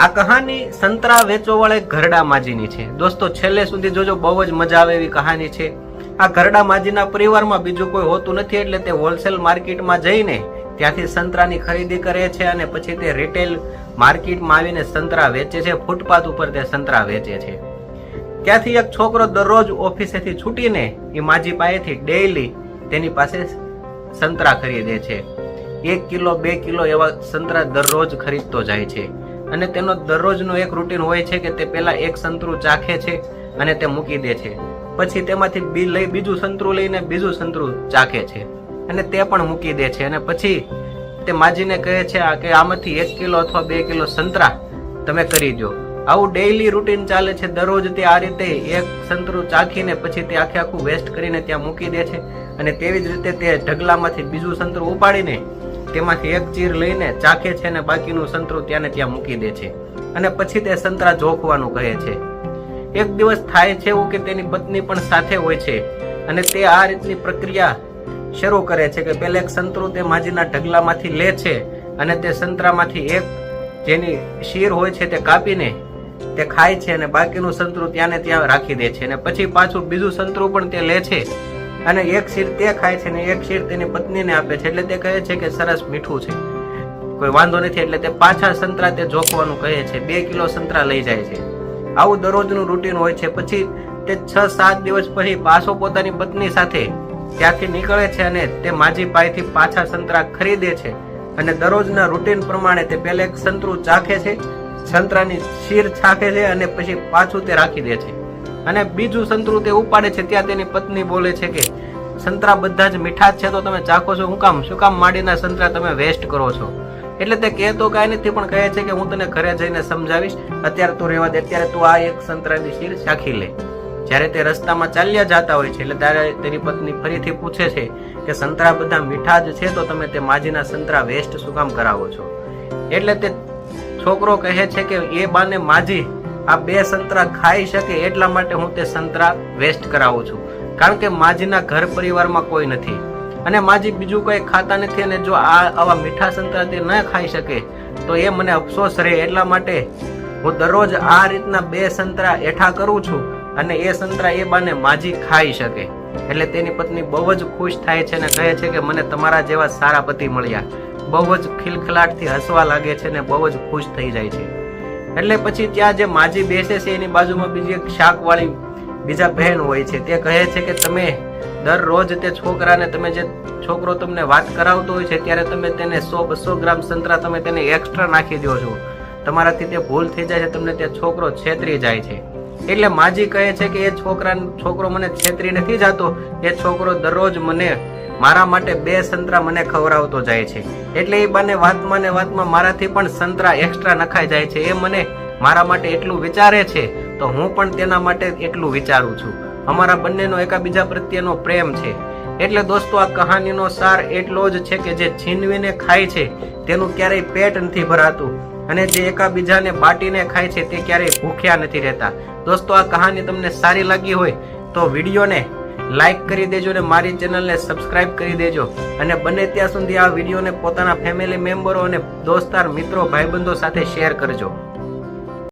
આ કહાની સંતરા વેચવા વાળા ઘરડા માજીની છે. દોસ્તો, છેલ્લે સુધી જોજો, બહુ જ મજા આવે એવી કહાની છે. આ ઘરડા માજીના પરિવારમાં બીજું કોઈ હોતું નથી એટલે તે હોલસેલ માર્કેટમાં જઈને ત્યાંથી સંતરાની ખરીદી કરે છે અને પછી તે રિટેલ માર્કેટમાં આવીને સંતરા વેચે છે. ફૂટપાથ ઉપર તે સંતરા વેચે છે. ત્યાંથી એક છોકરો દરરોજ ઓફિસેથી છૂટીને એ માજી પાસેથી ડેઈલી તેની પાસે સંતરા ખરીદે છે. એક કિલો, બે કિલો એવા સંતરા દરરોજ ખરીદતો જાય છે. અને તેનો દરરોજનો એક રૂટીન હોય છે કે તે પહેલાં એક સંતરું ચાખે છે અને તે મૂકી દે છે. પછી તેમાંથી બી લઈ બીજું સંતરું લઈને બીજું સંતરું ચાખે છે અને તે પણ મૂકી દે છે. અને પછી તે માજીને કહે છે કે આમાંથી એક કિલો અથવા બે કિલો સંતરા તમે કરી દો. આવું ડેઈલી રૂટીન ચાલે છે. દરરોજ તે આ રીતે એક સંતરું ચાખીને પછી તે આખે આખું વેસ્ટ કરીને ત્યાં મૂકી દે છે. અને તેવી જ રીતે તે ઢગલામાંથી બીજું સંતરું ઉપાડીને તેમાંથી એક ચીર લઈને ચાખે છે અને બાકીનું સંતરું ત્યાં ત્યાં મૂકી દે છે. અને પછી તે સંતરા જોખવાનું કહે છે. એક દિવસ થાય છે એવું કે તેની પત્ની પણ સાથે હોય છે. અને તે આ રીતની પ્રક્રિયા શરૂ કરે છે કે પહેલા એક સંતરું તે માજીના ઢગલામાંથી લે છે અને તે સંતરામાંથી એક જેની શીર હોય છે તે કાપીને તે ખાય છે અને બાકીનું સંતરું ત્યાં ત્યાં રાખી દે છે. અને પછી પાછું બીજું સંતરું પણ તે લે છે. અને એક શીર તે ખાય છે ને એક શીર તેની પત્નીને આપે છે. એટલે તે કહે છે કે સરસ મીઠું છે. કોઈ વાંધો નથી, એટલે તે પાછા સંતરા તે જોખવાનું કહે છે. બે કિલો સંતરા લઈ જાય છે. આવું દરરોજનું રૂટીન હોય છે. પછી તે છ, સાત દિવસ પછી પાછો પોતાની પત્ની સાથે ત્યાંથી નીકળે છે અને તે માજી પાઈથી પાછા સંતરા ખરીદે છે. અને દરરોજના રૂટીન પ્રમાણે તે પહેલા એક સંતરું ચાખે છે, સંતરાની શીર છાખે છે અને પછી પાછું તે રાખી દે છે. અને બીજું સંતરું તે ઉપાડે છે, ત્યાં તેની પત્ની બોલે છે કે, સંતરા બધા જ મીઠા છે તો તમે ચાખો છો? હું કામ, શું કામ માંડીના સંતરા તમે વેસ્ટ કરો છો? એટલે તે કહેતો કાંઈ નથી, પણ કહે છે કે, હું તને ઘરે જઈને સમજાવીશ. અત્યારે તું રહેવા દે, અત્યારે તું આ એક સંતરાની શીર ચાખી લે. જ્યારે તે રસ્તામાં ચાલ્યા જતા હોય છે, એટલે ત્યારે તેની પત્ની ફરીથી પૂછે છે કે, સંતરા બધા મીઠા જ છે તો તમે તે માજીના સંતરા વેસ્ટ શું કામ કરાવો છો? એટલે તે છોકરો કહે છે કે, એ બાને માજી આ બે સંતરા ખાઈ શકે એટલા માટે હું તે સંતરા વેસ્ટ કરાવું છું. કારણ કે માજીના ઘર પરિવારમાં કોઈ નથી. અને માજી બીજું કંઈ ખાતા નથી અને જો આ આવા મીઠા સંતરા તે ન ખાઈ શકે, તો એ મને અફસોસ રહે એટલા માટે હું દરરોજ આ રીતના બે સંતરા એઠા કરું છું અને એ સંતરા એ બાને માજી ખાઈ શકે. એટલે તેની પત્ની બહુ જ ખુશ થાય છે અને કહે છે કે મને તમારા જેવા સારા પતિ મળ્યા. બહુ જ ખિલખલાટથી હસવા લાગે છે અને બહુ જ ખુશ થઈ જાય છે. એટલે પછી ત્યાં જે માજી બેસે છે, એની બાજુમાં બીજી એક શાકવાળી બીજા બહેન હોય છે. તે કહે છે કે તમે દરરોજ તે છોકરાને, તમે જે છોકરો તમને વાત કરાવતો હોય છે, ત્યારે તમે તેને સો બસો ગ્રામ સંતરા તમે તેને એક્સ્ટ્રા નાખી દો છો. તમારાથી તે ભૂલ થઈ જાય છે, તમને તે છોકરો છેતરી જાય છે. એટલે માજી કહે છે કે એ છોકરા છોકરો મને છેતરી નથી જતો, એ છોકરો દરરોજ મને મારા માટે બે સંતરા મને ખવડાવતો જાય છે. એટલે એ બંને વાતમાં ને વાતમાં મારાથી પણ સંતરા એક્સ્ટ્રા નખાઈ જાય છે. એ મને મારા માટે એટલું વિચારે છે તો હું પણ તેના માટે એટલું વિચારું છું. અમારા બંનેનો એકાબીજા પ્રત્યેનો પ્રેમ છે. એટલે દોસ્તો, આ કહાનીનો સાર એટલો જ છે કે જે છીનવીને ખાય છે, તેનું ક્યારેય પેટ નથી ભરાતું. અને જે એકાબીજાને બાટીને ખાય છે તે ક્યારેય ભૂખ્યા નથી રહેતા. દોસ્તો, આ કહાની તમને સારી લાગી હોય તો વિડીયોને લાઈક કરી દેજો અને મારી ચેનલને સબસ્ક્રાઇબ કરી દેજો. અને બને ત્યાં સુધી આ વિડીયોને પોતાના ફેમિલી મેમ્બરો અને દોસ્તાર, મિત્રો, ભાઈબંધો સાથે શેર કરજો.